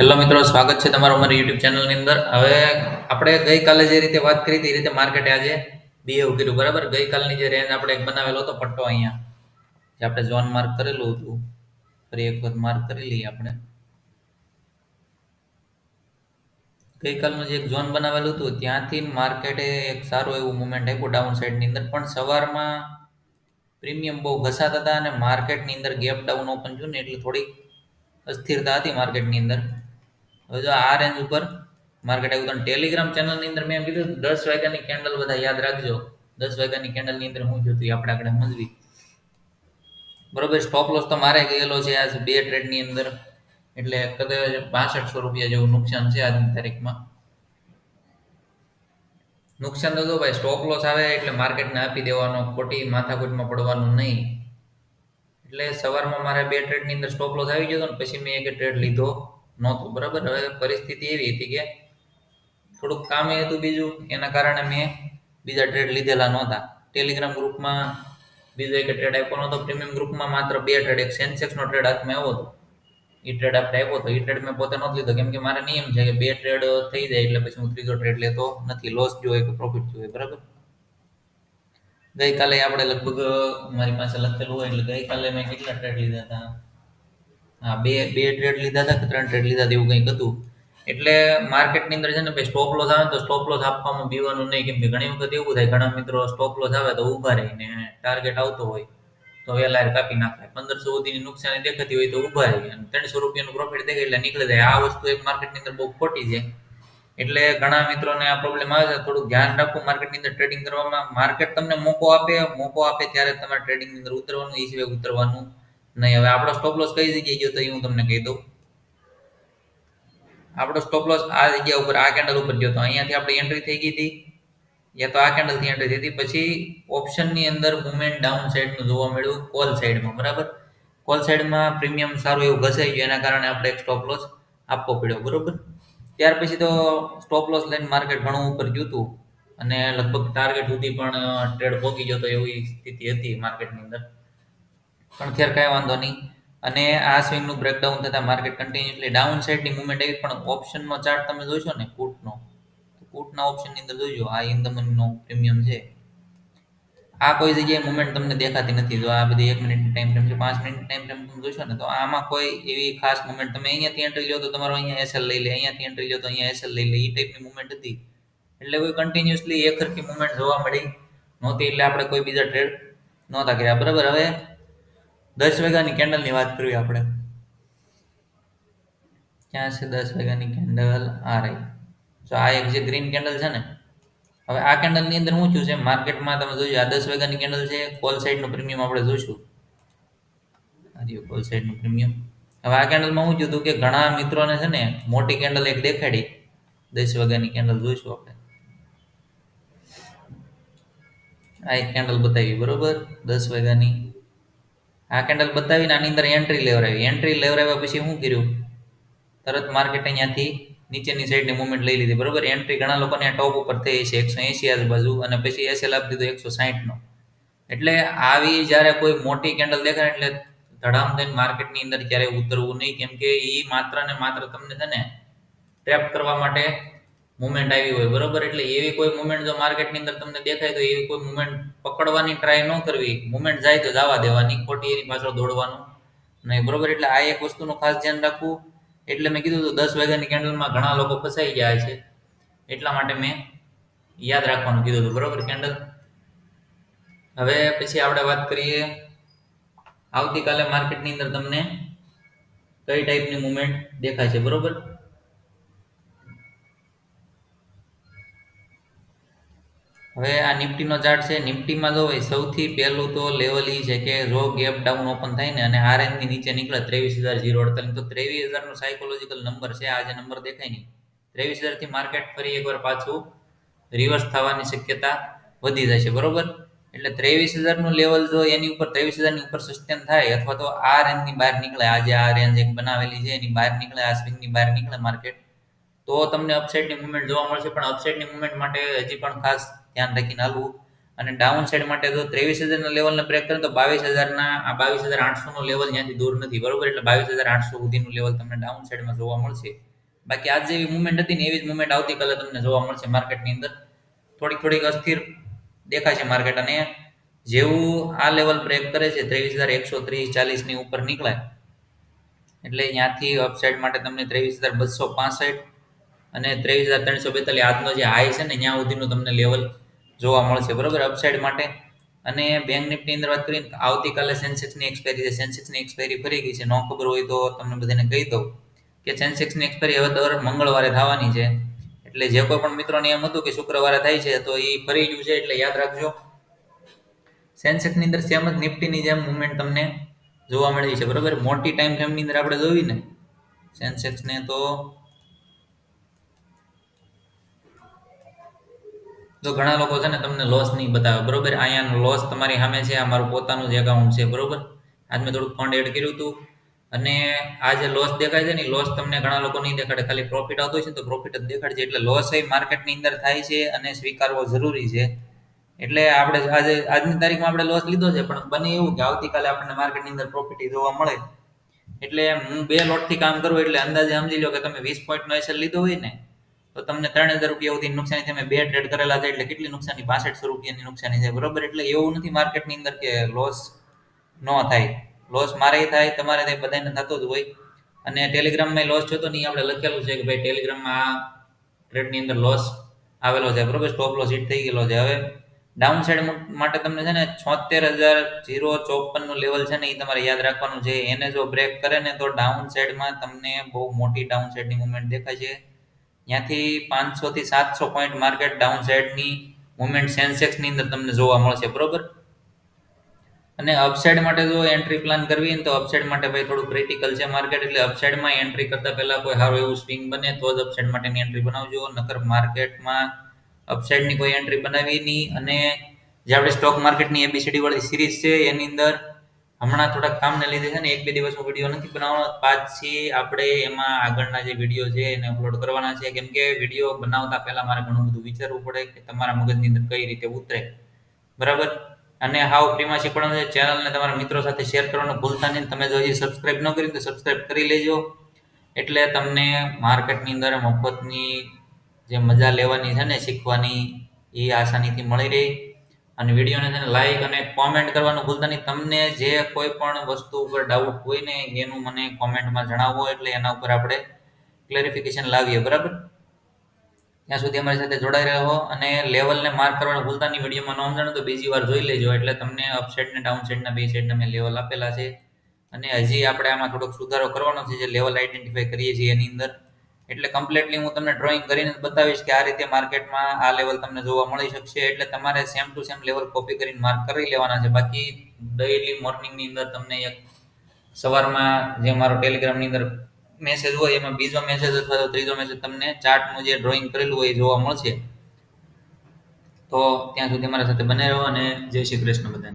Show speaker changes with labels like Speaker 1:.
Speaker 1: Hello મિત્રો, સ્વાગત છે તમારું અમારી યુટ્યુબ ચેનલની અંદર. હવે આપણે ગઈકાલે જે રીતે વાત કરી હતી એ રીતે માર્કેટે આજે બિહેવ કર્યું બરાબર? ગઈકાલની જે રેન્જ આપણે એક બનાવેલો હતો પટ્ટો અહીંયા, જે આપણે ઝોન માર્ક કરેલું હતું. ફરી એક વખત માર્ક કરી લઈએ આપણે. ગઈકાલનું જે એક ઝોન બનાવેલું હતું, ત્યાંથી માર્કેટે એક સારું એવું મુવમેન્ટ આપ્યું ડાઉન સાઈડની અંદર. પણ સવારમાં પ્રીમિયમ બહુ ઘસાતા હતા અને માર્કેટની અંદર ગેપ ડાઉન ઓપન થયું ને એટલે થોડીક અસ્થિરતા હતી માર્કેટની અંદર. હવે જો આ રેન્જ ઉપર માર્કેટ આવ્યું તો ટેલિગ્રામ ચેનલની અંદર મેં એમ કીધું દસ વાગ્યાની કેન્ડલ બધા યાદ રાખજો. દસ વાગ્યાની કેન્ડલની અંદર હું જોતી આપણે આપણે સમજવી બરોબર સ્ટોપ લોસ તો મારે ગયેલો છે આજ બે ટ્રેડની અંદર. એટલે કદાચ બાસઠસો રૂપિયા જેવું નુકસાન છે આજની તારીખમાં. નુકસાન તો જો ભાઈ સ્ટોપ લોસ આવે એટલે માર્કેટને આપી દેવાનો, ખોટી માથાકૂટમાં પડવાનું નહીં. એટલે સવારમાં મારે બે ટ્રેડની અંદર સ્ટોપ લોસ આવી ગયો હતો ને, પછી મેં એક ટ્રેડ લીધો. નહોતો. બરાબર? હવે પરિસ્થિતિ એવી હતી કે થોડુંક કામ એ હતું બીજું, એના કારણે મેં બીજા ટ્રેડ લીધેલા નહોતા. ટેલિગ્રામ ગ્રુપમાં બીજો એક ટ્રેડ આપ્યો નહોતો. પ્રીમિયમ ગ્રુપમાં માત્ર બે ટ્રેડ એક સેન્સેક્સનો ટ્રેડ હાથમાં આવ્યો હતો. એ ટ્રેડ આપણે આપ્યો હતો એ ટ્રેડ મેં પોતે નહોતો લીધો. કેમ કે મારા નિયમ છે કે બે ટ્રેડ થઈ જાય એટલે પછી હું ત્રીજો ટ્રેડ લેતો નથી. લોસ જોઈએ કે પ્રોફિટ જોઈએ બરાબર? ગઈકાલે આપણે લગભગ મારી પાસે લખેલું હોય એટલે ગઈકાલે મેં કેટલા ટ્રેડ લીધા હતા? હા, બે બે ટ્રેડ લીધા હતા કે ત્રણ ટ્રેડ લીધા હતા એવું કંઈક હતું. એટલે માર્કેટની અંદર છે ને ભાઈ સ્ટોપ લોસ આવે તો સ્ટોપ લોસ આપવામાં બીવાનું નહીં, કેમ કે ઘણી વખત એવું થાય, ઘણા મિત્રો સ્ટોપ લોસ આવે તો ઊભા રહીને ટાર્ગેટ આવતો હોય, તો વેલા કાપી નાખાય પંદરસો સુધીની નુકસાની દેખાતી હોય તો ઊભા રહી અને ત્રણસો રૂપિયાનું પ્રોફિટ દેખાય એટલે નીકળી જાય. આ વસ્તુ એક માર્કેટની અંદર બહુ ખોટી છે. એટલે ઘણા મિત્રોને આ પ્રોબ્લેમ આવે છે. થોડુંક ધ્યાન રાખવું માર્કેટની અંદર ટ્રેડિંગ કરવામાં. માર્કેટ તમને મોકો આપે મોકો આપે ત્યારે તમારે ટ્રેડિંગની અંદર ઉતરવાનું એ સિવાય ઉતરવાનું. નહીં, હવે આપણો સ્ટોપ લોસ કઈ જગ્યાએ ગયો તો હું તમને કહી દઉં. આપણો સ્ટોપ લોસ આ જગ્યા ઉપર, આ કેન્ડલ ઉપર ગયો તો અહીંયાથી આપણી એન્ટ્રી થઈ ગઈ હતી. યા તો આ કેન્ડલથી એન્ટ્રી થઈ હતી. પછી ઓપ્શનની અંદર મુવમેન્ટ ડાઉન સાઈડનું જોવા મળ્યું કોલ સાઈડમાં બરાબર? કોલ સાઈડમાં પ્રીમિયમ સારું એવું ઘસાઈ ગયું, એના કારણે આપણે એક સ્ટોપ લોસ આપવો પડ્યો, બરાબર? ત્યાર પછી તો સ્ટોપ લોસ લઈને માર્કેટ ઘણું ઉપર ગયું હતું. અને લગભગ ટાર્ગેટ સુધી પણ ટ્રેડ પહોંચી જતો એવી સ્થિતિ હતી માર્કેટની અંદર. પણ અત્યારે કાંઈ વાંધો નહીં. અને આ સ્વિંગનું બ્રેકડાઉન થતાં માર્કેટ કન્ટિન્યુઅસલી ડાઉન સાઈડની મુવમેન્ટ આવી. પણ ઓપ્શનનો ચાર્ટ તમે જોશો ને, કૂટનો, તો કૂટના ઓપ્શનની અંદર જોઈજો આ ઇન્દમનનો પ્રીમિયમ છે. આ કોઈ જગ્યાએ મુવમેન્ટ તમને દેખાતી નથી. જો આ બધી એક મિનિટ ટાઈમ ફ્રેમ છે, પાંચ મિનિટ ટાઈમ ફ્રેમ તમે જોશો ને, તો આમાં કોઈ એવી ખાસ મુવમેન્ટ તમે અહીંયાથી એન્ટ્રી લો તો તમારો અહીંયા એસએલ લઈ લે, અહીંયાથી એન્ટ્રી લો તો અહીંયા એસએલ લઈ લે એ ટાઈપની મુવમેન્ટ હતી. એટલે કોઈ કન્ટિન્યુઅસલી એક સરખી મુવમેન્ટ જોવા મળી નહોતી, એટલે આપણે કોઈ બીજા ટ્રેડ નહોતા કર્યા. બરાબર? હવે દસ વાગ્યાની કેન્ડલની વાત કરવી આપણે. ક્યાં છે દસ વાગ્યાની કેન્ડલ? આ રહી. તો આ એક જે ગ્રીન કેન્ડલ છે ને, હવે આ કેન્ડલની અંદર શું થયું છે? માર્કેટમાં તમે જોયું આ દસ વાગ્યાની કેન્ડલ છે કોલ સાઈડનું પ્રીમિયમ આપણે જોઈશું આ રહ્યું કોલ સાઈડનું પ્રીમિયમ હવે આ કેન્ડલમાં શું થયું હતું કે ઘણા મિત્રોને છે ને, મોટી કેન્ડલ એક દેખાડી. દસ વાગ્યાની કેન્ડલ જોઈશું આપણે. આ એક કેન્ડલ બતાવી, બરોબર? દસ વાગ્યાની આ કેન્ડલ બતાવીને આની અંદર એન્ટ્રી લેવરાવી એન્ટ્રી લેવરાવ્યા પછી શું કર્યું? તરત માર્કેટ અહીંયાથી નીચેની સાઈડની મુવમેન્ટ લઈ લીધી. બરોબર? એન્ટ્રી ઘણા લોકોને ટોપ ઉપર થઈ છે. એકસો એંશી આજુબાજુ અને પછી એસએલ આપી દીધો એકસો સાહીઠનો. એટલે આવી જ્યારે કોઈ મોટી કેન્ડલ દેખાય એટલે ધડામ થઈને માર્કેટની અંદર ક્યારેય ઉતરવું નહીં. કેમ કે એ માત્ર ને માત્ર તમને છે ને ટ્રેપ કરવા માટે મુવમેન્ટ આવી હોય, બરોબર? એટલે એવી કોઈ મુવમેન્ટ જો માર્કેટની અંદર તમને દેખાય તો એવી કોઈ મુવમેન્ટ પકડવાની ટ્રાય ન કરવી. મુવમેન્ટ જાય તો જવા દેવાની, ખોટી એની પાછળ દોડવાનું નહીં, બરોબર? એટલે આ એક વસ્તુનું ખાસ ધ્યાન રાખવું. એટલે મેં કીધું હતું દસ વાગ્યાની કેન્ડલમાં ઘણા લોકો ફસાઈ ગયા છે. એટલા માટે મેં યાદ રાખવાનું કીધું હતું બરોબર? કેન્ડલ હવે પછી આપણે વાત કરીએ, આવતીકાલે માર્કેટની અંદર તમને કઈ ટાઈપની મુવમેન્ટ દેખાય છે, બરોબર? હવે આ નિફ્ટીનો ચાર્ટ છે. નિફ્ટીમાં જો ભાઈ સૌથી પહેલું તો લેવલ એ છે કે જો ગેપ ડાઉન ઓપન થાય ને અને આ રેન્જની નીચે નીકળે ત્રેવીસ હજાર જીરો અડતાલીસ. તો ત્રેવીસ હજારનો સાયકોલોજીકલ નંબર છે. આ જે નંબર દેખાય નહીં ત્રેવીસ હજારથી માર્કેટ ફરી એકવાર પાછું રિવર્સ થવાની શક્યતા વધી જાય છે. બરોબર? એટલે ત્રેવીસ હજારનું લેવલ જો એની ઉપર, ત્રેવીસ હજારની ઉપર સસ્ટેન થાય અથવા તો આ રેન્જની બહાર નીકળે આજે આ રેન્જ એક બનાવેલી છે, એની બહાર નીકળે, આ સ્વિંગની બહાર નીકળે માર્કેટ તો તમને અપસાઇડની મુવમેન્ટ જોવા મળશે. પણ અપસાઇડની મુવમેન્ટ માટે હજી પણ ખાસ ધ્યાન રાખીને હાલવું. અને ડાઉન સાઈડ માટે જો ત્રેવીસ હજારના લેવલને બ્રેક કરે તો બાવીસ હજારના, આ બાવીસ હજાર આઠસોનું લેવલ ત્યાંથી દૂર નથી, બરોબર? એટલે બાવીસ હજાર આઠસો સુધીનું લેવલ તમને ડાઉન સાઈડમાં જોવા મળશે. બાકી આજ જેવી મુવમેન્ટ હતી ને એવી જ મુવમેન્ટ આવતીકાલે તમને જોવા મળશે માર્કેટની અંદર. થોડીક થોડીક અસ્થિર દેખાય છે માર્કેટ અને જેવું આ લેવલ બ્રેક કરે છે, ત્રેવીસ હજાર એકસો ત્રીસ ચાલીસની ઉપર નીકળે એટલે ત્યાંથી અપસાઇડ માટે તમને ત્રેવીસ હજાર બસો પાસઠ અને ત્રેવીસ હજાર ત્રણસો બેતાલીસ. આજનો જે હાઈ છે ને, ત્યાં સુધીનું તમને લેવલ જોવા મળશે, બરોબર? અપસાઇડ માટે. અને બેંક નિફ્ટી અંદર વાત કરીએ આવતીકાલે સેન્સેક્સની એક્સપાયરી છે. સેન્સેક્સની એક્સપાયરી ફરી ગઈ છે. ન ખબર હોય તો તમને બધાને કહી દઉં કે સેન્સેક્સની એક્સપાયરી હવે દર મંગળવારે થવાની છે. એટલે જે કોઈ પણ મિત્રોને એમ હતું કે શુક્રવારે થાય છે, તો એ ફરી ગયું છે, એટલે યાદ રાખજો. સેન્સેક્સની અંદર સેમ જ નિફ્ટીની જેમ મુવમેન્ટ તમને જોવા મળી છે, બરોબર? મોટી ટાઈમ ફ્રેમની અંદર આપણે જોઈએ ને સેન્સેક્સને તો તો ઘણા લોકો છે ને તમને લોસ નહીં બતાવે. બરોબર? અહીંયા લોસ તમારી સામે છે, આ મારું પોતાનું જ એકાઉન્ટ છે, બરોબર? આજ મેં થોડુંક ફંડ એડ કર્યું હતું અને આ જે લોસ દેખાય છે ને લોસ તમને ઘણા લોકો નહીં દેખાડે. ખાલી પ્રોફિટ આવતો છે તો પ્રોફિટ જ દેખાડે છે એટલે લોસ એ માર્કેટની અંદર થાય છે અને સ્વીકારવો જરૂરી છે. એટલે આપણે આજે આજની તારીખમાં આપણે લોસ લીધો છે, પણ બને એવું કે આવતીકાલે આપણને માર્કેટની અંદર પ્રોફિટ જોવા મળે. એટલે હું બે લોટથી કામ કરું, એટલે અંદાજે સમજી લો કે તમે વીસ પોઈન્ટનો એસર લીધો હોય ને તો તમને ત્રણ હજાર રૂપિયા સુધી નુકસાની તમે બે ટ્રેડ કરેલા છે એટલે કેટલી નુકસાની? પાસઠસો રૂપિયાની નુકસાની છે. બરોબર? એટલે એવું નથી માર્કેટની અંદર કે લોસ ન થાય. લોસ મારે થાય, તમારે થાય, બધાને થતો જ હોય. અને ટેલિગ્રામમાં લોસ થતો નહીં આપણે લખેલું છે કે ભાઈ ટેલિગ્રામમાં આ ટ્રેડની અંદર લોસ આવેલો છે. બરોબર? સ્ટોપ લોસ હિટ થઈ ગયેલો છે. હવે ડાઉન સાઈડ માટે તમને છે ને છોતેર હજાર જીરો ચોપનનું લેવલ છે ને એ તમારે યાદ રાખવાનું છે. એને જો બ્રેક કરે ને તો ડાઉન સાઈડમાં તમને બહુ મોટી ડાઉન સાઈડની મુવમેન્ટ દેખાય છે. ત્યાંથી પાંચસો થી સાતસો પોઈન્ટ માર્કેટ ડાઉન સાઇડની મુવમેન્ટ સેન્સેક્સની અંદર તમને જોવા મળશે, બરોબર? અને અપસાઇડ માટે જો એન્ટ્રી પ્લાન કરવી તો અપસાઇડ માટે ભાઈ થોડું ક્રિટિકલ છે માર્કેટ એટલે અપસાઇડમાં એન્ટ્રી કરતા પહેલા કોઈ સારું એવું સ્વિંગ બને તો જ અપસાઇડ માટેની એન્ટ્રી બનાવજો, નકર માર્કેટમાં અપસાઇડની કોઈ એન્ટ્રી બનાવી નહીં. અને જે આપણે સ્ટોક માર્કેટની એબીસીડી વાળી સિરીઝ છે, એની અંદર હમણાં થોડાક કામને લીધે છે ને એક બે દિવસનો વીડિયો નથી બનાવવાનો. પાછી આપણે એમાં આગળના જે વીડિયો છે એને અપલોડ કરવાના છે. કેમ કે વીડિયો બનાવતા પહેલા મારે ઘણું બધું વિચારવું પડે કે તમારા મગજની અંદર કઈ રીતે ઉતરે. બરાબર? અને હાવ ફ્રીમાં શીખવાડવાનું છે ચેનલને તમારા મિત્રો સાથે શેર કરવાનું ભૂલતા નહીં. તમે જો હજી સબસ્ક્રાઇબ ન કરી તો સબસ્ક્રાઇબ કરી લેજો. એટલે તમને માર્કેટની અંદર મફતની જે મજા લેવાની છે ને શીખવાની એ આસાનીથી મળી રહી. અને વિડીયોને છે લાઈક અને કોમેન્ટ કરવાનું ભૂલતા નહીં. તમને જે કોઈ પણ વસ્તુ ઉપર ડાઉટ હોય ને, એનું મને કોમેન્ટમાં જણાવવો એટલે એના ઉપર આપણે ક્લેરિફિકેશન લાવીએ. બરાબર? ત્યાં સુધી અમારી સાથે જોડાઈ રહ્યો અને લેવલને માર્ક કરવાનું ભૂલતા નહીં. વિડીયોમાં ન જાણો તો બીજી વાર જોઈ લેજો. એટલે તમને અપસાઇડ ને ડાઉન સાઈડના બે સાઈડના મેં લેવલ આપેલા છે. અને હજી આપણે આમાં થોડોક સુધારો કરવાનો છે, જે લેવલ આઈડેન્ટિફાઈ કરીએ છીએ એની અંદર. એટલે કમ્પ્લીટલી હું તમને ડ્રોઈંગ કરીને બતાવીશ કે આ રીતે માર્કેટમાં આ લેવલ તમને જોવા મળી શકશે. એટલે તમારે same to same level copy કરીને માર્ક કરી લેવાના છે. બાકી ડેઈલી મોર્નિંગની અંદર તમને એક સવારમાં જે મારો ટેલિગ્રામની અંદર મેસેજ હોય, એમાં બીજો મેસેજ અથવા તો ત્રીજો મેસેજ તમને ચાર્ટનું જે ડ્રોઈંગ કરેલું હોય એ જોવા મળશે. તો ત્યાં સુધી મારા સાથે બને રહો અને જય શ્રી કૃષ્ણ બધાને.